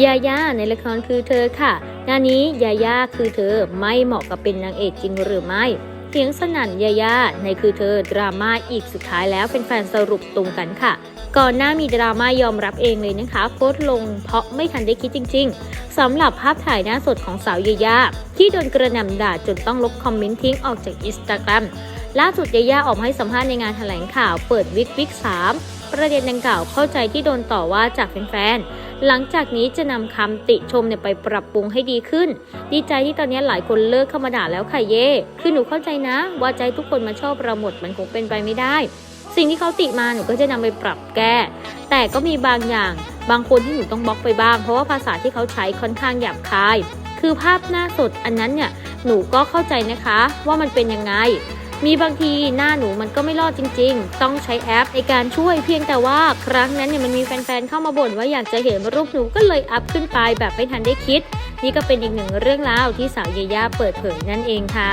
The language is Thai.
ยาย่าในละครคือเธอค่ะ งานนี้ยาย่าคือเธอไม่เหมาะกับเป็นนางเอกจริงหรือไม่เสียงสนั่นยาย่าในคือเธอดราม่าอีกสุดท้ายแล้วเป็นแฟนสรุปตรงกันค่ะ ก่อนหน้ามีดราม่ายอมรับเองเลยนะคะโพสต์ลงเพราะไม่ทันได้คิดจริง ๆสำหรับภาพถ่ายหน้าสดของสาวยายาที่โดนกระหน่ำด่าจนต้องลบคอมเมนต์ทิ้งออกจากอินสตาแกรมล่าสุดยาย่าออกมาให้สัมภาษณ์ในงานแถลงข่าวเปิดวิกวิก3ประเด็นดังกล่าวเข้าใจที่โดนต่อว่าจากแฟนๆ หลังจากนี้จะนำคำติชมเนี่ยไปปรับปรุงให้ดีขึ้น ดีใจที่ตอนนี้หลายคนเลิกเข้ามาด่าแล้วค่ะเย่คือหนูเข้าใจนะ ว่าใจทุกคนมาชอบเราหมดมันคงเป็นไปไม่ได้ สิ่งที่เขาติมาหนูก็จะนำไปปรับแก้ แต่ก็มีบางอย่างบางคนที่หนูต้องบล็อกไปบ้าง เพราะว่าภาษาที่เขาใช้ค่อนข้างหยาบคาย คือภาพหน้าสดอันนั้นเนี่ยหนูก็เข้าใจนะคะว่ามันเป็นยังไง มีบางทีหน้าหนูมันก็ไม่รอดจริง ๆ ต้องใช้แอปในการช่วยเพียงแต่ว่าครั้งนั้นเนี่ยมันมีแฟนๆเข้ามาบ่นว่าอยากจะเห็นรูปหนูก็เลยอัพขึ้นไปแบบไม่ทันได้คิด นี่ก็เป็นอีกหนึ่งเรื่องราวที่สาวยย่าเปิดเผยนั่นเองค่ะ